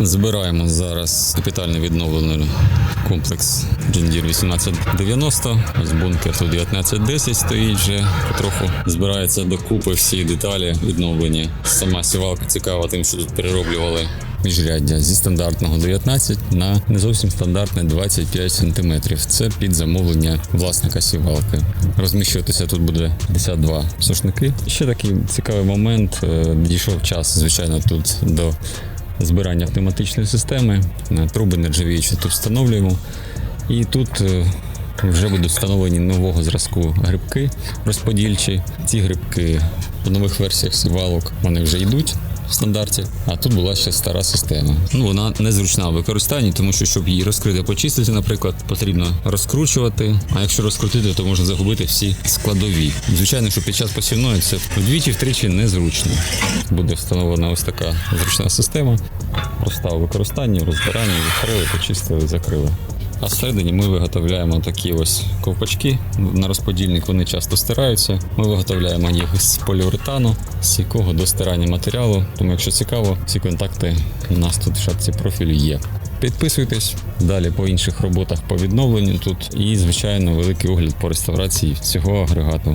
Збираємо зараз капітально відновлений комплекс Джендір 1890. Ось бункер тут 1910 стоїть вже потроху збирається докупи всі деталі відновлені. Сама сівалка цікава тим, що тут перероблювали міжряддя зі стандартного 19 на не зовсім стандартне 25 см. Це під замовлення власника сівалки. Розміщуватися тут буде 52 сушники. Ще такий цікавий момент. е, Дійшов час, звичайно, тут до збирання автоматичної системи. Е, Труби нержавіючі тут встановлюємо. І тут е, вже будуть встановлені нового зразку грибки розподільчі. Ці грибки в нових версіях сівалок вони вже йдуть. В стандарті, а тут була ще стара система. Ну вона незручна в використанні, тому що щоб її розкрити, почистити, наприклад, потрібно розкручувати. А якщо розкрутити, то можна загубити всі складові. Звичайно, що під час посівної це вдвічі-втричі незручно. Буде встановлена ось така зручна система. Проста у використанні, розбиранні, відкрили, почистили, закрили. А всередині ми виготовляємо такі ось ковпачки на розподільник. Вони часто стираються. Ми виготовляємо їх з поліуретану, з якого до стирання матеріалу. Тому, якщо цікаво, всі контакти у нас тут в шапці профілю є. Підписуйтесь далі по інших роботах по відновленню тут і, звичайно, великий огляд по реставрації цього агрегату